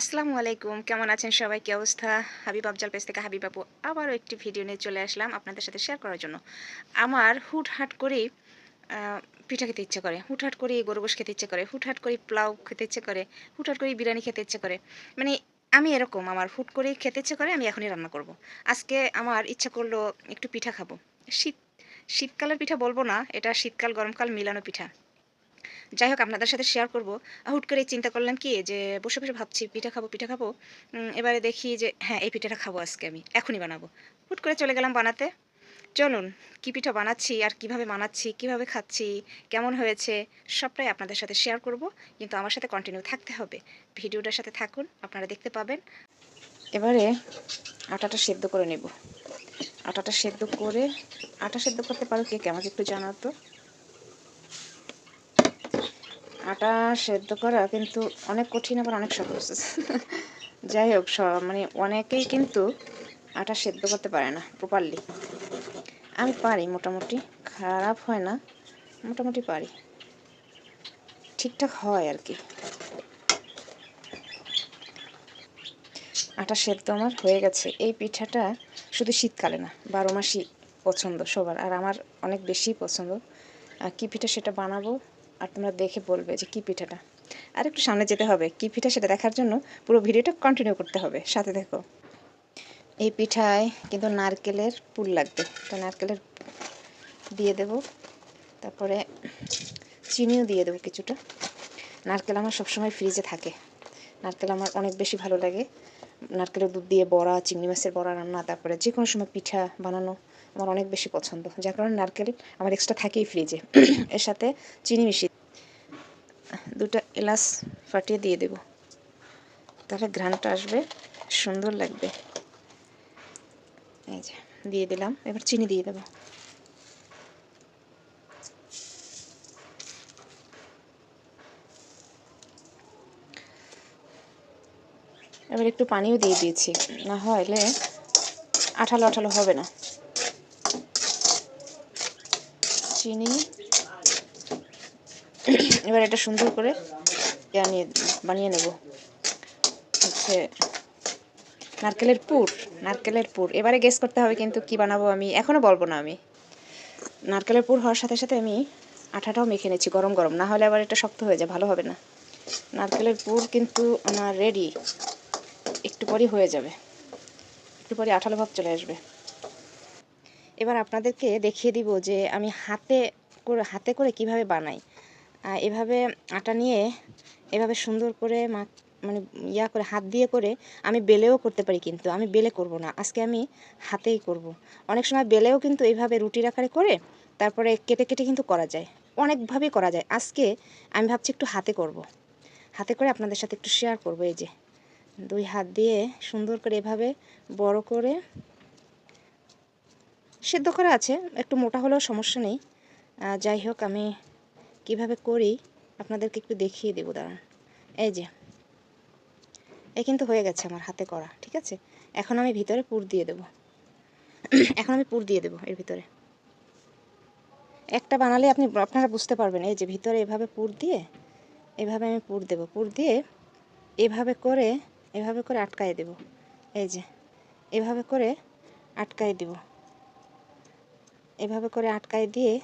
আসসালামু আলাইকুম। কেমন আছেন সবাই? কি অবস্থা? হাবিব আফজাল পেজ থেকে হাবিব আপু আবারও একটি ভিডিও নিয়ে চলে আসলাম আপনাদের সাথে শেয়ার করার জন্য। আমার হুটহাট করেই পিঠা খেতে ইচ্ছে করে। হুটহাট করে গরু গোশ খেতে ইচ্ছে করে। হুটহাট করে পোলাও খেতে ইচ্ছে করে। হুটহাট করে বিরিয়ানি খেতে ইচ্ছে করে। মানে আমি এরকম আমার হুট করেই খেতে ইচ্ছে করে, আমি এখনই রান্না করব। আজকে আমার ইচ্ছা করল একটু পিঠা খাব। শীত, শীতকালের পিঠা বলব না, এটা শীতকাল, গরমকাল মিলানো পিঠা। যাই হোক, আপনাদের সাথে শেয়ার করব। হুট করে চিন্তা করলাম কি, যে বসে বসে ভাবছি, পিঠা খাব পিঠা খাব। এবারে দেখি যে হ্যাঁ এই পিঠাটা খাব আজকে আমি, এখনই বানাবো। হুট করে চলে গেলাম বানাতে। চলুন, কী পিঠা বানাচ্ছি, আর কীভাবে বানাচ্ছি কীভাবে খাচ্ছি, কেমন হয়েছে, সবটাই আপনাদের সাথে শেয়ার করব। কিন্তু আমার সাথে কন্টিনিউ থাকতে হবে। ভিডিওটার সাথে থাকুন, আপনারা দেখতে পাবেন। এবারে আটাটা সেদ্ধ করে নেব। আটাটা সেদ্ধ করে, আটা সেদ্ধ করতে পারো কে কে, আমাকে একটু জানাতো। আটা সেদ্ধ করা কিন্তু অনেক কঠিন, আবার অনেক সহজ। যাই হোক মানে অনেকেই কিন্তু আটা সেদ্ধ করতে পারে না প্রপারলি আমি পারি, মোটামুটি। খারাপ হয় না, মোটামুটি পারি। ঠিকঠাক হয় আর কি। আটা সেদ্ধ আমার হয়ে গেছে। এই পিঠাটা শুধু শীতকালে না, বারো মাসই পছন্দ সবার, আর আমার অনেক বেশি পছন্দ। আর কী পিঠা সেটা বানাবো আর তোমরা দেখে বলবে যে কী পিঠাটা। আর একটু সামনে যেতে হবে, কী পিঠা সেটা দেখার জন্য পুরো ভিডিওটা কন্টিনিউ করতে হবে। সাথে দেখো, এই পিঠায় কিন্তু নারকেলের পুর লাগবে। তো নারকেলের দিয়ে দেব, তারপরে চিনিও দিয়ে দেবো কিছুটা। নারকেল আমার সবসময় ফ্রিজে থাকে। নারকেল আমার অনেক বেশি ভালো লাগে। নারকেলের দুধ দিয়ে বড়া, চিংড়ি মাছের বড়া রান্না, তারপরে যে কোনো সময় পিঠা বানানো আমার অনেক বেশি পছন্দ। যার কারণে নারকেল আমার এক্সট্রা থাকেই ফ্রিজে এর সাথে চিনি মিশিয়ে দুটো এলাচ ফাটিয়ে দিয়ে দেব। তাহলে ঘ্রাণটা আসবে, সুন্দর লাগবে। এই যে, দিয়ে দিলাম। এবার চিনি দিয়ে দেবো। এবার একটু পানিও দিয়ে দিয়েছি। না হলে আঠালো আঠালো হবে না। চিনি এবার এটা সুন্দর করে বানিয়ে বানিয়ে নেব। হচ্ছে নারকেলের পুর নারকেলের পুর। এবারে গেস করতে হবে কিন্তু কি বানাবো আমি এখনও বলব না আমি। নারকেলের পুর হওয়ার সাথে সাথে আমি আঠাটাও মেখে নিচ্ছি, গরম গরম। না হলে আবার এটা শক্ত হয়ে যায়, ভালো হবে না। নারকেলের পুর কিন্তু আমার রেডি একটু পরই হয়ে যাবে। একটু পরই আঠালো ভাব চলে আসবে। এবার আপনাদেরকে দেখিয়ে দিব যে আমি হাতে করে হাতে করে কীভাবে বানাই। এভাবে আটা নিয়ে এভাবে সুন্দর করে মা মানে ইয়া করে, হাত দিয়ে করে আমি বেলেও করতে পারি কিন্তু, আমি বেলে করব না। আজকে আমি হাতেই করব। অনেক সময় বেলেও কিন্তু এইভাবে রুটির আকারে করে তারপরে কেটে কেটে কিন্তু করা যায়। অনেকভাবেই করা যায়। আজকে আমি ভাবছি একটু হাতে করব। হাতে করে আপনাদের সাথে একটু শেয়ার করব এই যে। দুই হাত দিয়ে সুন্দর করে এভাবে বড় করে সেদ্ধ করা আছে। একটু মোটা হলেও সমস্যা নেই। যাই হোক, আমি কীভাবে করি, আপনাদেরকে একটু দেখিয়ে দেবো, দাঁড়ান। এই যে এই কিন্তু হয়ে গেছে আমার হাতে করা, ঠিক আছে? এখন আমি ভিতরে পুর দিয়ে দেব। এখন আমি পুর দিয়ে দেব এর ভিতরে। একটা বানালে আপনি, আপনারা বুঝতে পারবেন, এই যে ভিতরে এভাবে পুর দিয়ে, এভাবে আমি পুর দেব। পুর দিয়ে এভাবে করে এভাবে করে আটকায় দেব। এই যে, এভাবে করে আটকায় দেব। এভাবে করে আটকায় দিয়ে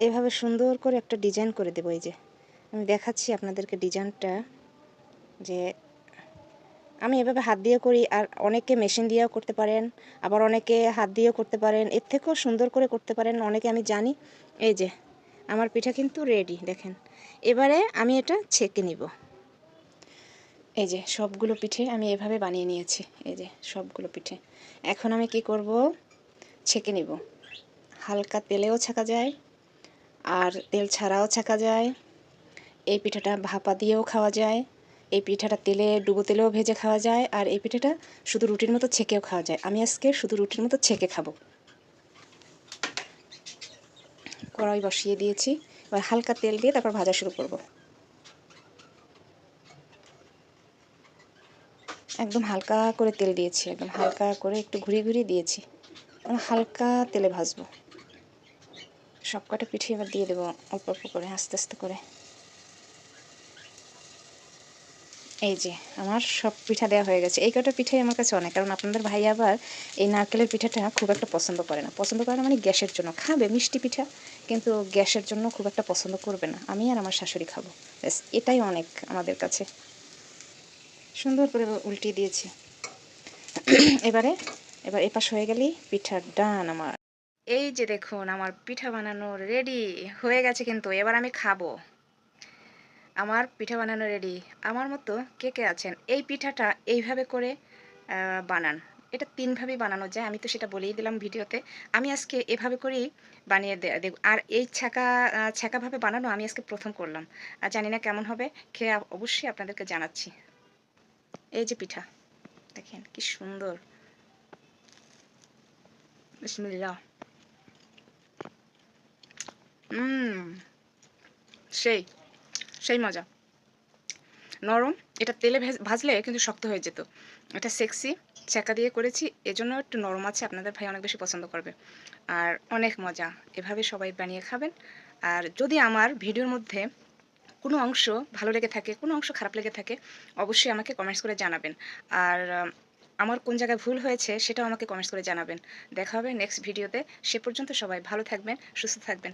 এভাবে সুন্দর করে একটা ডিজাইন করে দেবো, এই যে। আমি দেখাচ্ছি আপনাদেরকে ডিজাইনটা যে আমি এভাবে হাত দিয়ে করি, আর অনেকে মেশিন দিয়েও করতে পারেন, আবার অনেকে হাত দিয়েও করতে পারেন, এর থেকেও সুন্দর করে করতে পারেন, অনেকে আমি জানি। এই যে, আমার পিঠা কিন্তু রেডি দেখেন। এবারে আমি এটা ছেঁকে নিব। এই যে, সবগুলো পিঠে আমি এভাবে বানিয়ে নিয়েছি, এই যে, সবগুলো পিঠে। এখন আমি কি করব? ছেঁকে নিব। হালকা তেলেও ছাকা যায় আর তেল ছাড়াও ছাকা যায়। এই পিঠাটা ভাপা দিয়েও খাওয়া যায়। এই পিঠাটা তেলে, ডুবো তেলেও ভেজে খাওয়া যায়। আর এই পিঠাটা শুধু রুটির মতো ছেঁকেও খাওয়া যায়। আমি আজকে শুধু রুটির মতো ছেঁকে খাব। কড়াই বসিয়ে দিয়েছি। এবার হালকা তেল দিয়ে তারপর ভাজা শুরু করব। একদম হালকা করে তেল দিয়েছি। একদম হালকা করে একটু ঘুরিয়ে ঘুরিয়ে দিয়েছি। হালকা তেলে ভাজবো। সব কটা পিঠে এবার দিয়ে দেবো অল্প অল্প করে, আস্তে আস্তে করে। এই যে, আমার সব পিঠা দেওয়া হয়ে গেছে। এই কটা পিঠাই আমার কাছে অনেক, কারণ আপনাদের ভাই আবার এই নারকেলের পিঠাটা খুব একটা পছন্দ করে না। পছন্দ করে না মানে গ্যাসের জন্য। খাবে মিষ্টি পিঠা, কিন্তু গ্যাসের জন্য খুব একটা পছন্দ করবে না। আমি আর আমার শাশুড়ি খাব। ব্যাস, এটাই অনেক আমাদের কাছে। সুন্দর করে উল্টিয়ে দিয়েছি। এবারে, এবার এপাশ হয়ে গেলেই পিঠার ডান আমার। এই যে দেখুন, আমার পিঠা বানানো রেডি হয়ে গেছে কিন্তু এবার আমি খাব। আমার পিঠা বানানো রেডি আমার মতো কে কে আছেন? এই পিঠাটা এইভাবে করে বানান। এটা তিনভাবেই বানানো যায়। আমি তো সেটা বলেই দিলাম ভিডিওতে। আমি আজকে এভাবে করেই বানিয়ে দেব আর এই ছ্যাঁকা ছ্যাঁকাভাবে বানানো আমি আজকে প্রথম করলাম। আর জানি না কেমন হবে, খেয়ে অবশ্যই আপনাদেরকে জানাচ্ছি। এই যে পিঠা। দেখেন কি সুন্দর। বিসমিল্লাহ। সেই সেই মজা। নরম, এটা তেলে ভেজ- ভাজলে কিন্তু শক্ত হয়ে যেত। এটা সেক্সি চাকা দিয়ে করেছি, এজন্য একটু নরম আছে, আপনাদের ভাই অনেক বেশি পছন্দ করবে। আর অনেক মজা, এভাবে সবাই বানিয়ে খাবেন। আর যদি আমার ভিডিওর মধ্যে কোনো অংশ ভালো লেগে থাকে, কোনো অংশ খারাপ লেগে থাকে, অবশ্যই আমাকে কমেন্টস করে জানাবেন। আর আমার কোন জায়গায় ভুল হয়েছে, সেটাও আমাকে কমেন্টস করে জানাবেন। দেখা হবে নেক্সট ভিডিওতে সে পর্যন্ত সবাই ভালো থাকবেন, সুস্থ থাকবেন।